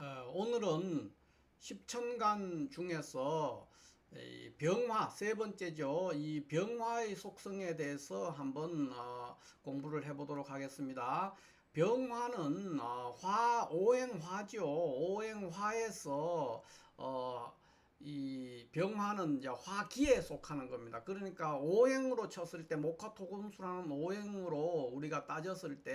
어, 오늘은 십천간 중에서 이 병화 세 번째죠. 이 병화의 속성에 대해서 한번 어, 공부를 해보도록 하겠습니다. 병화는 어, 화 오행화죠. 오행화에서 어, 이 병화는 이제 화기에 속하는 겁니다. 그러니까 오행으로 쳤을 때 목화토금수라는 오행으로 우리가 따졌을 때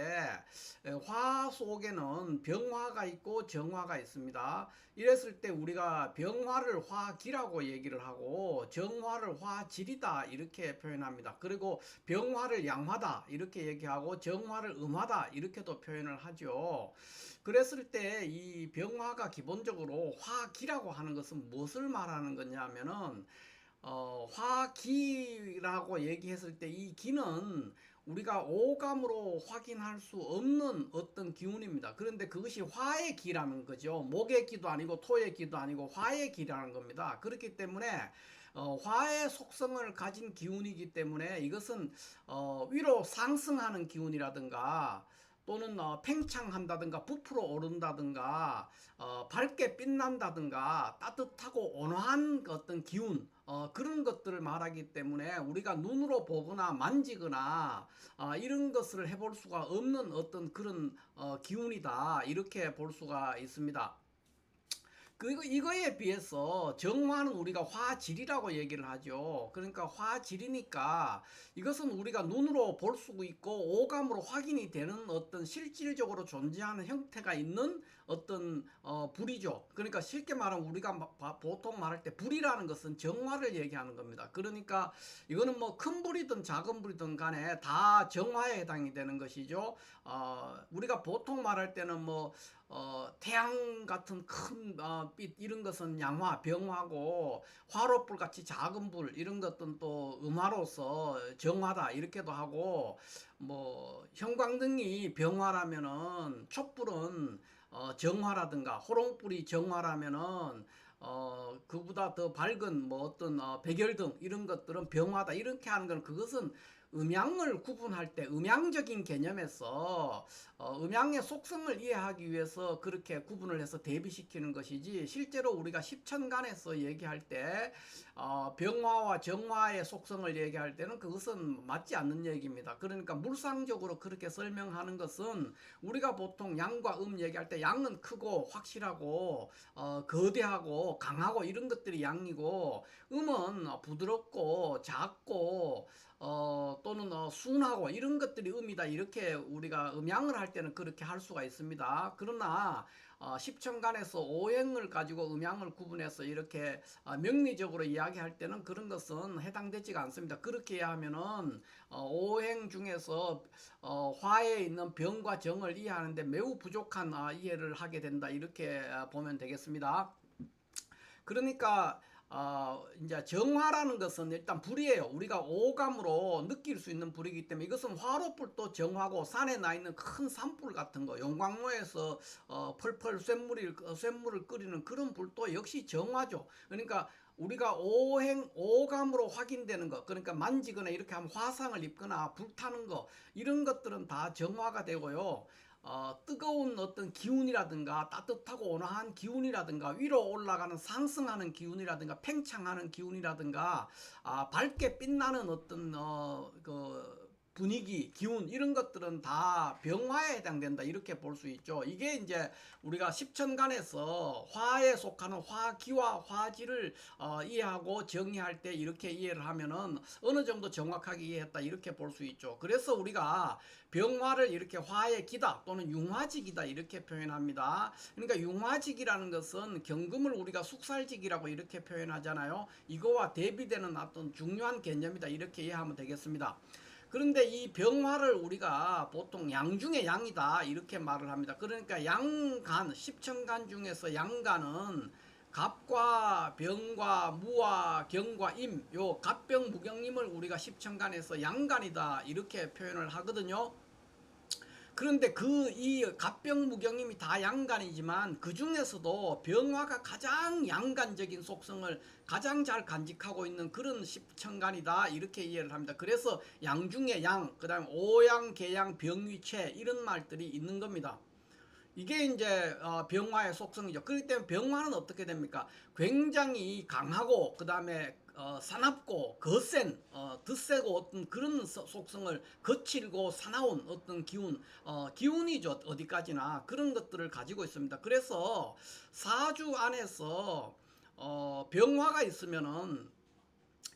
화 속에는 병화가 있고 정화가 있습니다. 이랬을 때 우리가 병화를 화기라고 얘기를 하고 정화를 화질이다 이렇게 표현합니다. 그리고 병화를 양화다 이렇게 얘기하고 정화를 음화다 이렇게도 표현을 하죠. 그랬을 때 이 병화가 기본적으로 화기라고 하는 것은 무엇을 말하는 거냐면은 어, 화기라고 얘기했을 때 이 기는 우리가 오감으로 확인할 수 없는 어떤 기운입니다. 그런데 그것이 화의 기라는 거죠. 목의 기도 아니고 토의 기도 아니고 화의 기라는 겁니다. 그렇기 때문에 어, 화의 속성을 가진 기운이기 때문에 이것은 어, 위로 상승하는 기운이라든가 또는 어, 팽창한다든가 부풀어 오른다든가 어, 밝게 빛난다든가 따뜻하고 온화한 그 어떤 기운 어, 그런 것들을 말하기 때문에 우리가 눈으로 보거나 만지거나 어, 이런 것을 해볼 수가 없는 어떤 그런 어, 기운이다 이렇게 볼 수가 있습니다. 그 이거에 비해서 정화는 우리가 화질이라고 얘기를 하죠. 그러니까 화질이니까 이것은 우리가 눈으로 볼 수 있고 오감으로 확인이 되는 어떤 실질적으로 존재하는 형태가 있는 어떤 어, 불이죠. 그러니까 쉽게 말하면 우리가 보통 말할 때 불이라는 것은 정화를 얘기하는 겁니다. 그러니까 이거는 뭐 큰 불이든 작은 불이든 간에 다 정화에 해당이 되는 것이죠. 어, 우리가 보통 말할 때는 뭐 어, 태양 같은 큰 어, 빛 이런 것은 양화, 병화고 화로불 같이 작은 불 이런 것들은 또 음화로서 정화다 이렇게도 하고 뭐 형광등이 병화라면은 촛불은 어, 정화라든가 호롱불이 정화라면은 어 그보다 더 밝은 뭐 어떤 어, 백열등 이런 것들은 병화다 이렇게 하는 건 그것은 음양을 구분할 때 음양적인 개념에서 어, 음양의 속성을 이해하기 위해서 그렇게 구분을 해서 대비시키는 것이지 실제로 우리가 십천간에서 얘기할 때 어, 병화와 정화의 속성을 얘기할 때는 그것은 맞지 않는 얘기입니다. 그러니까 물상적으로 그렇게 설명하는 것은 우리가 보통 양과 음 얘기할 때 양은 크고 확실하고 어, 거대하고 강하고 이런 것들이 양이고 음은 부드럽고 작고 어, 또는 어, 순하고 이런 것들이 음이다 이렇게 우리가 음양을 할 때는 그렇게 할 수가 있습니다. 그러나 어, 십천간에서 오행을 가지고 음양을 구분해서 이렇게 어, 명리적으로 이야기할 때는 그런 것은 해당되지가 않습니다. 그렇게 하면은 어, 오행 중에서 어, 화에 있는 병과 정을 이해하는데 매우 부족한 어, 이해를 하게 된다 이렇게 어, 보면 되겠습니다. 그러니까 어, 이제 정화라는 것은 일단 불이에요. 우리가 오감으로 느낄 수 있는 불이기 때문에 이것은 화로불도 정화고 산에 나 있는 큰 산불 같은 거, 용광로에서 어, 펄펄 쇳물이 쇳물을 끓이는 그런 불도 역시 정화죠. 그러니까 우리가 오행 오감으로 확인되는 것, 그러니까 만지거나 이렇게 하면 화상을 입거나 불타는 거 이런 것들은 다 정화가 되고요. 어, 뜨거운 어떤 기운이라든가 따뜻하고 온화한 기운이라든가 위로 올라가는 상승하는 기운이라든가 팽창하는 기운이라든가 아, 밝게 빛나는 어떤 어, 그 분위기, 기운 이런 것들은 다 병화에 해당된다 이렇게 볼 수 있죠. 이게 이제 우리가 십천간에서 화에 속하는 화기와 화질을 어, 이해하고 정의할 때 이렇게 이해를 하면은 어느 정도 정확하게 이해했다 이렇게 볼 수 있죠. 그래서 우리가 병화를 이렇게 화의 기다 또는 융화직이다 이렇게 표현합니다. 그러니까 융화직이라는 것은 경금을 우리가 숙살직이라고 이렇게 표현하잖아요. 이거와 대비되는 어떤 중요한 개념이다 이렇게 이해하면 되겠습니다. 그런데 이 병화를 우리가 보통 양 중에 양이다 이렇게 말을 합니다. 그러니까 양간 십천간 중에서 양간은 갑과 병과 무와 경과 임, 요 갑병 무경임을 우리가 십천간에서 양간이다 이렇게 표현을 하거든요. 그런데 그 이 갑병 무경임이 다 양간이지만 그 중에서도 병화가 가장 양간적인 속성을 가장 잘 간직하고 있는 그런 십천간이다 이렇게 이해를 합니다. 그래서 양 중에 양, 그다음 오양, 개양, 병위체 이런 말들이 있는 겁니다. 이게 이제 어, 병화의 속성이죠. 그렇기 때문에 병화는 어떻게 됩니까? 굉장히 강하고 그 다음에 어, 사납고 거센 어, 드세고 어떤 그런 서- 속성을 거칠고 사나운 어떤 기운 어, 기운이죠 어디까지나 그런 것들을 가지고 있습니다. 그래서 사주 안에서 어, 병화가 있으면은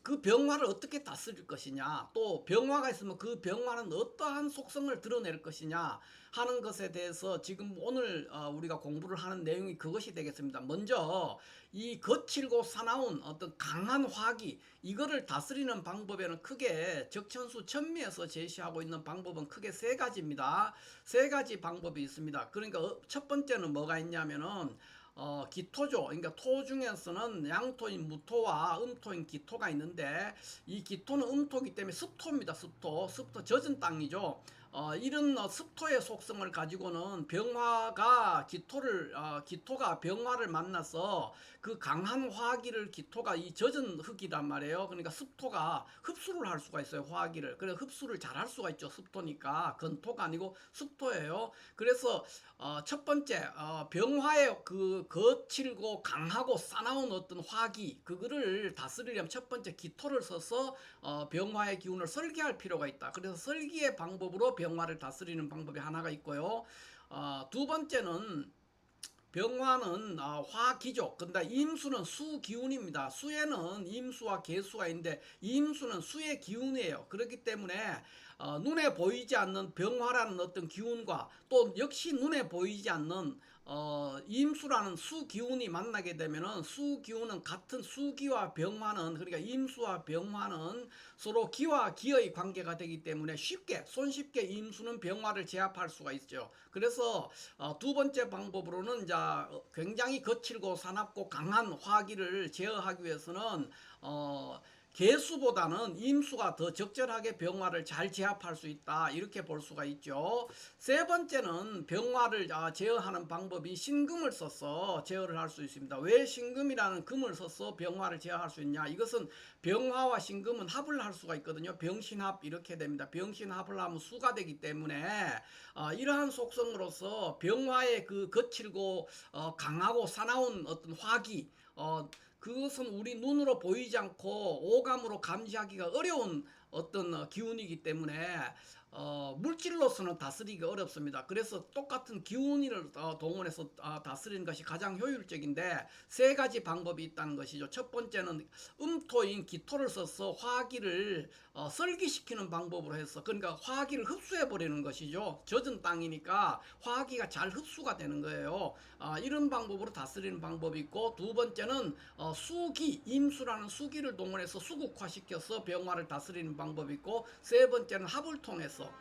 그 병화를 어떻게 다스릴 것이냐, 또 병화가 있으면 그 병화는 어떠한 속성을 드러낼 것이냐 하는 것에 대해서 지금 오늘 어, 우리가 공부를 하는 내용이 그것이 되겠습니다. 먼저 이 거칠고 사나운 어떤 강한 화기 이거를 다스리는 방법에는 크게 적천수 천미에서 제시하고 있는 방법은 크게 세 가지입니다. 세 가지 방법이 있습니다. 그러니까 어, 첫 번째는 뭐가 있냐면은 어, 기토죠. 그러니까 토 중에서는 양토인 무토와 음토인 기토가 있는데 이 기토는 음토이기 때문에 습토입니다. 습토. 습토 젖은 땅이죠. 어, 이런 어, 습토의 속성을 가지고는 병화가 기토를 어, 기토가 병화를 만나서 그 강한 화기를 기토가 이 젖은 흙이란 말이에요. 그러니까 습토가 흡수를 할 수가 있어요. 화기를. 그래서 흡수를 잘 할 수가 있죠. 습토니까 건토가 아니고 습토예요. 그래서 어, 첫 번째 어, 병화의 그 거칠고 강하고 싸나운 어떤 화기 그거를 다스리려면 첫 번째 기토를 써서 어, 병화의 기운을 설계할 필요가 있다. 그래서 설계의 방법으로 병화를 다스리는 방법이 하나가 있고요. 어, 두 번째는 병화는 어, 화기죠. 근데 임수는 수 기운입니다. 수에는 임수와 개수가 있는데 임수는 수의 기운이에요. 그렇기 때문에 어, 눈에 보이지 않는 병화라는 어떤 기운과 또 역시 눈에 보이지 않는 어, 임수라는 수 기운이 만나게 되면은 수 기운은 같은 수기와 병화는 그러니까 임수와 병화는 서로 기와 기의 관계가 되기 때문에 쉽게 손쉽게 임수는 병화를 제압할 수가 있죠. 그래서 어, 두 번째 방법으로는 이제 어, 굉장히 거칠고 사납고 강한 화기를 제어하기 위해서는 어, 개수보다는 임수가 더 적절하게 병화를 잘 제압할 수 있다 이렇게 볼 수가 있죠. 세 번째는 병화를 아, 제어하는 방법이 신금을 써서 제어를 할 수 있습니다. 왜 신금이라는 금을 써서 병화를 제어할 수 있냐? 이것은 병화와 신금은 합을 할 수가 있거든요. 병신합 이렇게 됩니다. 병신합을 하면 수가 되기 때문에 어, 이러한 속성으로서 병화의 그 거칠고 어, 강하고 사나운 어떤 화기 어, 그것은 우리 눈으로 보이지 않고 오감으로 감지하기가 어려운 어떤 어, 기운이기 때문에 어, 물질로서는 다스리기 어렵습니다. 그래서 똑같은 기운을 어, 동원해서 어, 다스리는 것이 가장 효율적인데 세 가지 방법이 있다는 것이죠. 첫 번째는 음토인 기토를 써서 화기를 어, 설기시키는 방법으로 해서 그러니까 화기를 흡수해 버리는 것이죠. 젖은 땅이니까 화기가 잘 흡수가 되는 거예요. 아, 이런 방법으로 다스리는 방법이 있고 두 번째는 어, 수기 임수라는 수기를 동원해서 수국화시켜서 병화를 다스리는 방법이 있고 세 번째는 합을 통해서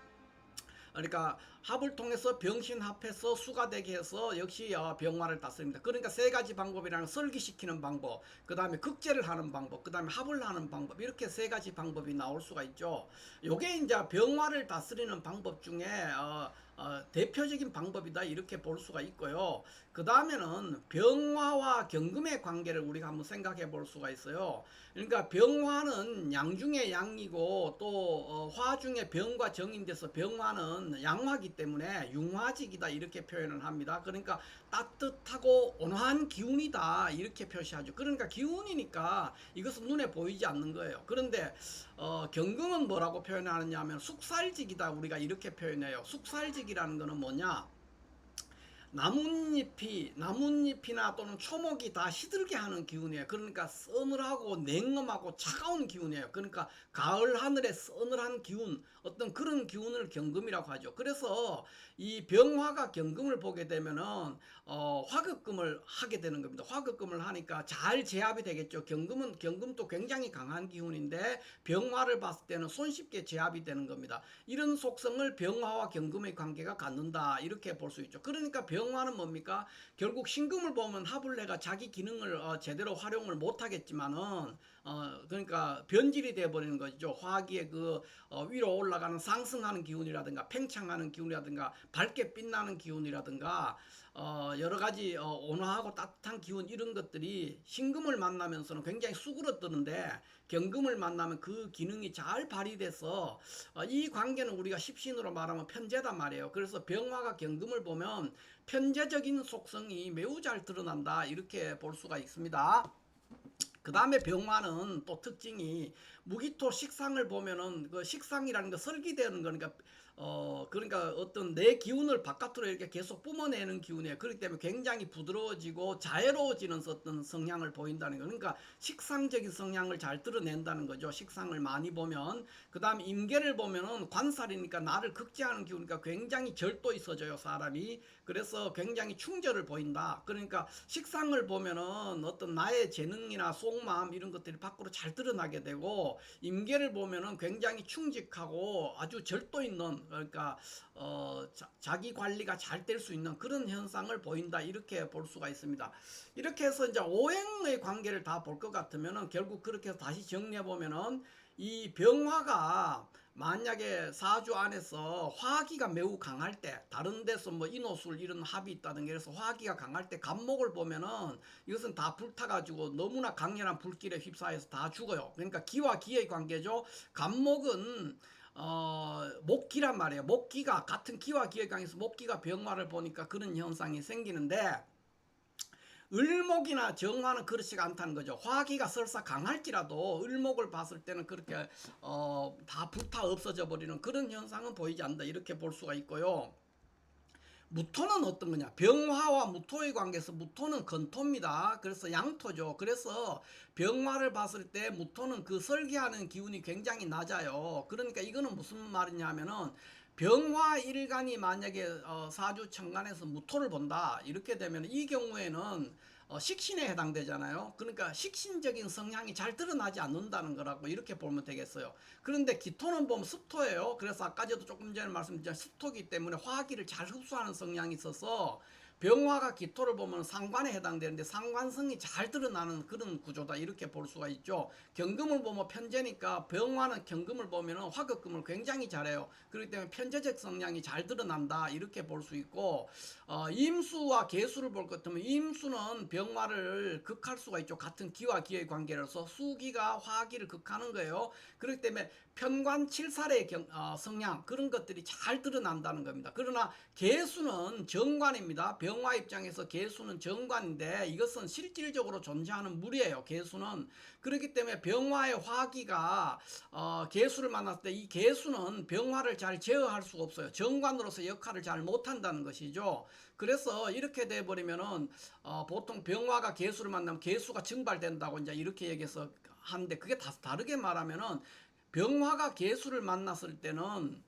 그러니까 합을 통해서 병신합해서 수가 되게 해서 역시 어, 병화를 다스립니다. 그러니까 세 가지 방법이라는 설기시키는 방법, 그 다음에 극제를 하는 방법, 그 다음에 합을 하는 방법 이렇게 세 가지 방법이 나올 수가 있죠. 요게 이제 병화를 다스리는 방법 중에 어, 어, 대표적인 방법이다 이렇게 볼 수가 있고요. 그 다음에는 병화와 경금의 관계를 우리가 한번 생각해 볼 수가 있어요. 그러니까 병화는 양 중에 양이고 또 어, 화 중에 병과 정인돼서 병화는 양화기 때문에 융화직이다 이렇게 표현을 합니다. 그러니까 따뜻하고 온화한 기운이다 이렇게 표시하죠. 그러니까 기운이니까 이것은 눈에 보이지 않는 거예요. 그런데 어, 경금은 뭐라고 표현하느냐 하면 숙살직이다 우리가 이렇게 표현해요. 숙살직 이라는 거는 뭐냐? 나뭇잎이 나뭇잎이나 또는 초목이 다 시들게 하는 기운이에요. 그러니까 서늘하고 냉엄하고 차가운 기운이에요. 그러니까 가을 하늘의 서늘한 기운 어떤 그런 기운을 경금이라고 하죠. 그래서 이 병화가 경금을 보게 되면은 어, 화급금을 하게 되는 겁니다. 화급금을 하니까 잘 제압이 되겠죠. 경금은 경금도 굉장히 강한 기운인데 병화를 봤을 때는 손쉽게 제압이 되는 겁니다. 이런 속성을 병화와 경금의 관계가 갖는다 이렇게 볼 수 있죠. 그러니까 병 화는 뭡니까? 결국 신금을 보면 하블레가 자기 기능을 어, 제대로 활용을 못 하겠지만은 어, 그러니까 변질이 돼 버리는 거죠. 화기의 그 어, 위로 올라가는 상승하는 기운이라든가 팽창하는 기운이라든가 밝게 빛나는 기운이라든가 어, 여러 가지 어, 온화하고 따뜻한 기운 이런 것들이 신금을 만나면서는 굉장히 수그러뜨는데 경금을 만나면 그 기능이 잘 발휘돼서 어, 이 관계는 우리가 십신으로 말하면 편제단 말이에요. 그래서 병화가 경금을 보면 편제적인 속성이 매우 잘 드러난다 이렇게 볼 수가 있습니다. 그 다음에 병화는 또 특징이 무기토 식상을 보면은 그 식상이라는 거 설기되는 거니까 어 그러니까 어떤 내 기운을 바깥으로 이렇게 계속 뿜어내는 기운이에요. 그렇기 때문에 굉장히 부드러워지고 자애로워지는 어떤 성향을 보인다는 거. 그러니까 식상적인 성향을 잘 드러낸다는 거죠. 식상을 많이 보면 그 다음 임계를 보면은 관살이니까 나를 극제하는 기운이니까 굉장히 절도 있어져요 사람이. 그래서 굉장히 충절을 보인다. 그러니까 식상을 보면은 어떤 나의 재능이나 속마음 이런 것들이 밖으로 잘 드러나게 되고 임계를 보면은 굉장히 충직하고 아주 절도 있는 그러니까 어 자, 기 관리가 잘 될 수 있는 그런 현상을 보인다 이렇게 볼 수가 있습니다. 이렇게 해서 이제 오행의 관계를 다 볼 것 같으면은 결국 그렇게 해서 다시 정리해 보면은 이 병화가 만약에 사주 안에서 화기가 매우 강할 때 다른 데서 뭐 인호술 이런 합이 있다든가 그래서 화기가 강할 때 간목을 보면은 이것은 다 불타가지고 너무나 강렬한 불길에 휩싸여서 다 죽어요. 그러니까 기와 기의 관계죠. 간목은 어, 목기란 말이에요. 목기가 같은 기와 기의 관계에서 목기가 병화를 보니까 그런 현상이 생기는데 을목이나 정화는 그렇지가 않다는 거죠. 화기가 설사 강할지라도 을목을 봤을 때는 그렇게 어, 다 불타 없어져 버리는 그런 현상은 보이지 않는다. 이렇게 볼 수가 있고요. 무토는 어떤 거냐? 병화와 무토의 관계에서 무토는 건토입니다. 그래서 양토죠. 그래서 병화를 봤을 때 무토는 그 설계하는 기운이 굉장히 낮아요. 그러니까 이거는 무슨 말이냐면은 병화 일간이 만약에 어, 사주 천간에서 무토를 본다 이렇게 되면 이 경우에는 어, 식신에 해당되잖아요. 그러니까 식신적인 성향이 잘 드러나지 않는다는 거라고 이렇게 보면 되겠어요. 그런데 기토는 보면 습토예요. 그래서 아까도 조금 전에 말씀드린 습토기 때문에 화기를 잘 흡수하는 성향이 있어서 병화가 기토를 보면 상관에 해당되는데 상관성이 잘 드러나는 그런 구조다 이렇게 볼 수가 있죠. 경금을 보면 편제니까 병화는 경금을 보면 화극금을 굉장히 잘해요. 그렇기 때문에 편제적 성향이 잘 드러난다 이렇게 볼 수 있고 어, 임수와 개수를 볼 것 같으면 임수는 병화를 극할 수가 있죠. 같은 기와 기의 관계로서 수기가 화기를 극하는 거예요. 그렇기 때문에 편관 칠살의 경, 어, 성향 그런 것들이 잘 드러난다는 겁니다. 그러나 개수는 정관입니다. 병화 입장에서 개수는 정관인데 이것은 실질적으로 존재하는 물이에요. 개수는 그렇기 때문에 병화의 화기가 어, 개수를 만났을 때 이 개수는 병화를 잘 제어할 수가 없어요. 정관으로서 역할을 잘 못한다는 것이죠. 그래서 이렇게 돼 버리면은 어, 보통 병화가 개수를 만나면 개수가 증발된다고 이제 이렇게 얘기해서 하는데 그게 다 다르게 말하면은 병화가 개수를 만났을 때는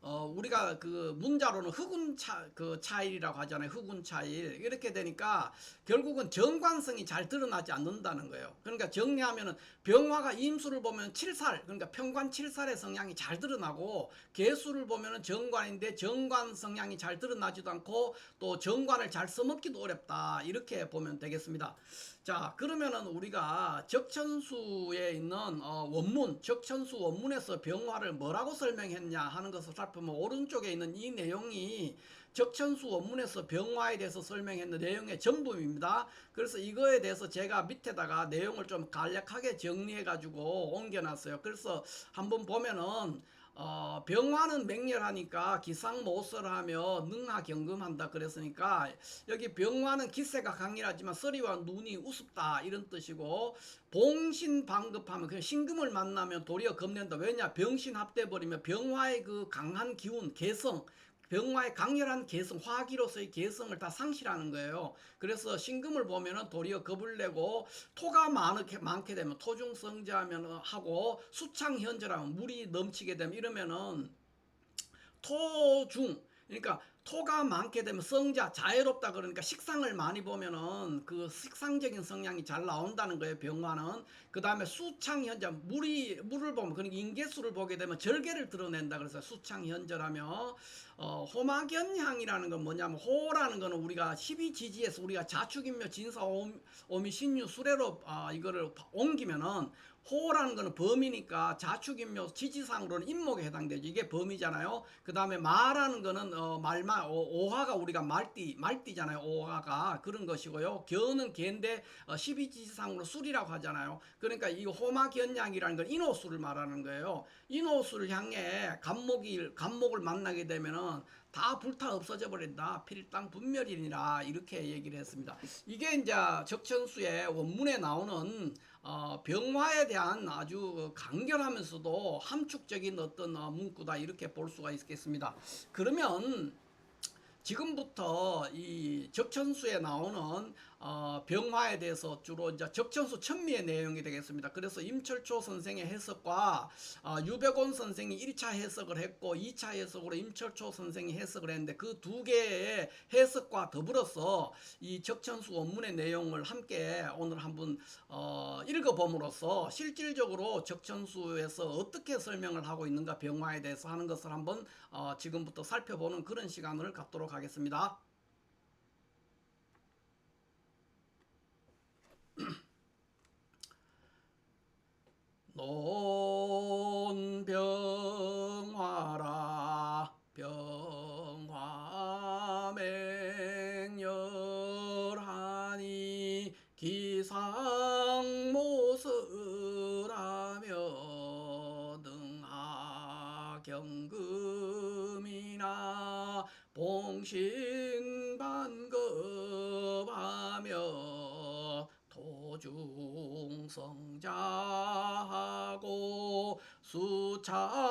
어, 우리가 그 문자로는 흑운 차, 그 차일이라고 하잖아요. 흑운 차일. 이렇게 되니까 결국은 정관성이 잘 드러나지 않는다는 거예요. 그러니까 정리하면은 병화가 임수를 보면 칠살, 그러니까 평관 칠살의 성향이 잘 드러나고 개수를 보면은 정관인데 정관 성향이 잘 드러나지도 않고 또 정관을 잘 써먹기도 어렵다. 이렇게 보면 되겠습니다. 자, 그러면은 우리가 적천수에 있는 어, 원문, 적천수 원문에서 병화를 뭐라고 설명했냐 하는 것을 살펴보면 오른쪽에 있는 이 내용이 적천수 원문에서 병화에 대해서 설명했는 내용의 전부입니다. 그래서 이거에 대해서 제가 밑에다가 내용을 좀 간략하게 정리해 가지고 옮겨놨어요. 그래서 한번 보면은 어, 병화는 맹렬하니까 기상모설하며 능하경금한다 그랬으니까 여기 병화는 기세가 강렬하지만 서리와 눈이 우습다 이런 뜻이고 봉신방급하면 그냥 신금을 만나면 도리어 겁낸다. 왜냐? 병신합돼 버리면 병화의 그 강한 기운 개성 병화의 강렬한 개성, 화기로서의 개성을 다 상실하는 거예요. 그래서 신금을 보면은 도리어 겁을 내고 토가 많게, 많게 되면 토중성자하면 하고 수창현절하면 물이 넘치게 되면 이러면은 토중 그러니까 토가 많게 되면 성자 자애롭다 그러니까 식상을 많이 보면은 그 식상적인 성향이 잘 나온다는 거예요 병화는 그 다음에 수창현자 물이 물을 보면 그러니까 인계수를 보게 되면 절개를 드러낸다 그래서 수창현절하며 어, 호마견향이라는 건 뭐냐면 호라는 거는 우리가 12지지에서 우리가 자축인묘 진사 옴- 오미 신유 수레로 아, 이거를 옮기면은 호라는 거는 범이니까 자축인묘 지지상으로는 인목에 해당되죠. 이게 범이잖아요. 그 다음에 마라는 거는 어, 말마 오, 오화가 우리가 말띠 말띠잖아요. 오화가 그런 것이고요. 견은 개인데 어, 12지지상으로 술이라고 하잖아요. 그러니까 이 호마견양이라는 건 인호수를 말하는 거예요. 인호수를 향해 간목이 간목을 만나게 되면은 다 불타 없어져 버린다. 필당 분멸이니라 이렇게 얘기를 했습니다. 이게 이제 적천수의 원문에 나오는 어, 병화에 대한 아주 간결하면서도 함축적인 어떤 어, 문구다 이렇게 볼 수가 있겠습니다. 그러면 지금부터 이 적천수에 나오는 어, 병화에 대해서 주로 이제 적천수 천미의 내용이 되겠습니다. 그래서 임철초 선생의 해석과 어, 유백원 선생이 1차 해석을 했고 2차 해석으로 임철초 선생이 해석을 했는데 그 두 개의 해석과 더불어서 이 적천수 원문의 내용을 함께 오늘 한번 어, 읽어봄으로써 실질적으로 적천수에서 어떻게 설명을 하고 있는가 병화에 대해서 하는 것을 한번 어, 지금부터 살펴보는 그런 시간을 갖도록 하겠습니다. 논병화라 병화맹렬하니 기상모설하며 등하경금이나 봉신 수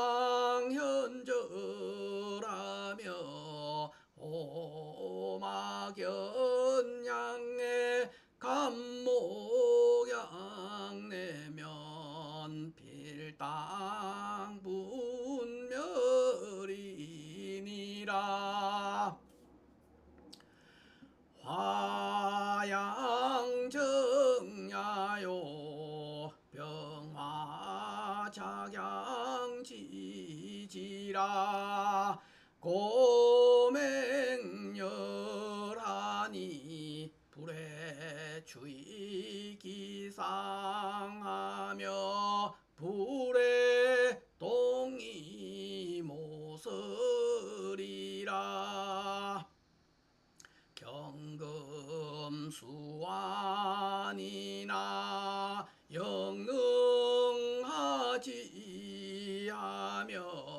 영능하지 하며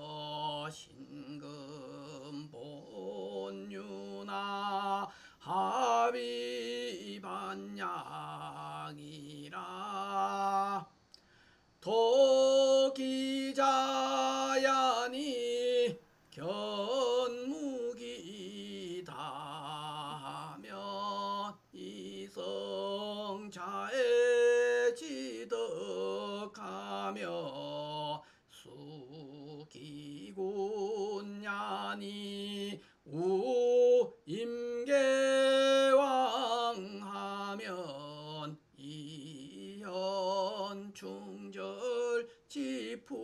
충절 지풍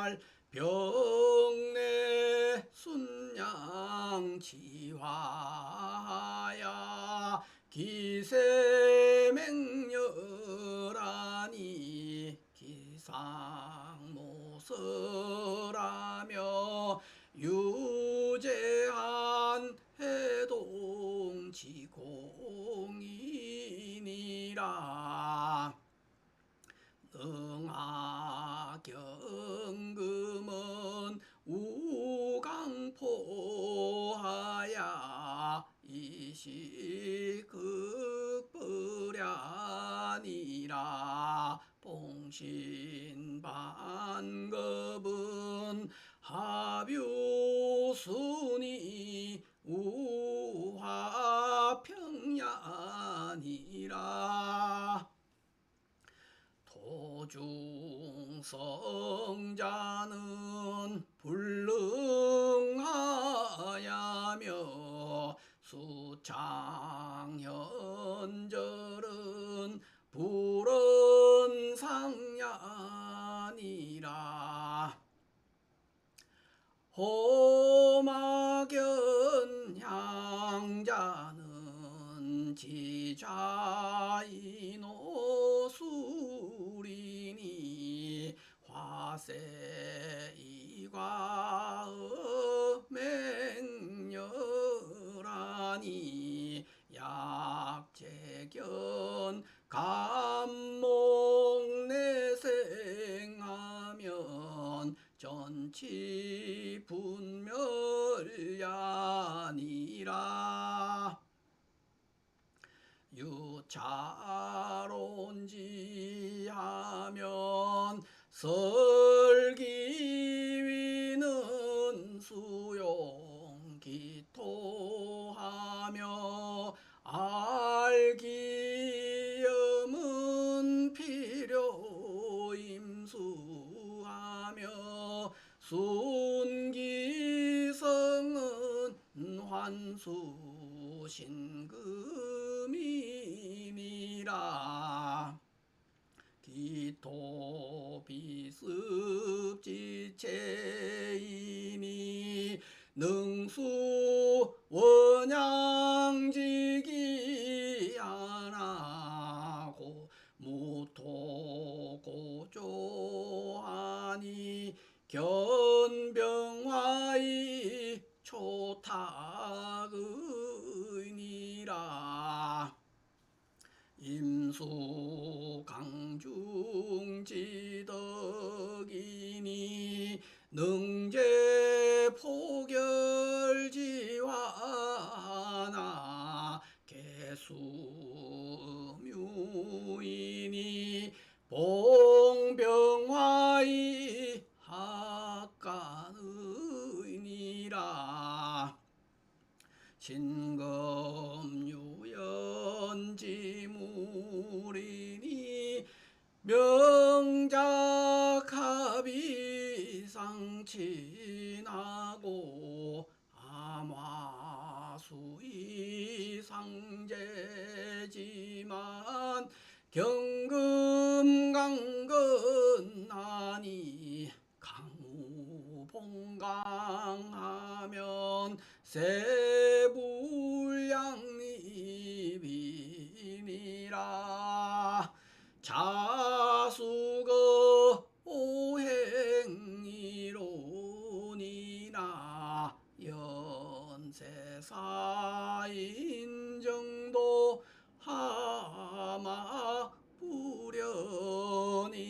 임시왈 병내 순양지화야. 기세맹렬하니 기상모설하며 유재한 해동지공이니라. 응하 경금은 우강포하야. 이시극불야니라. 봉신반급은 하뷰순이 우화평야니라. 도중 성자는 불능하야며 수창현절은 불언상야니라. 호막연 향자는 지자이노수리니 화 환수 신금이니라 임수 강중지덕이니 능 상제지만 경금강건하니 강우봉강하면 세불양립이니라. 자수거 오행이로니나 연세사인정 참아 뿌려니까?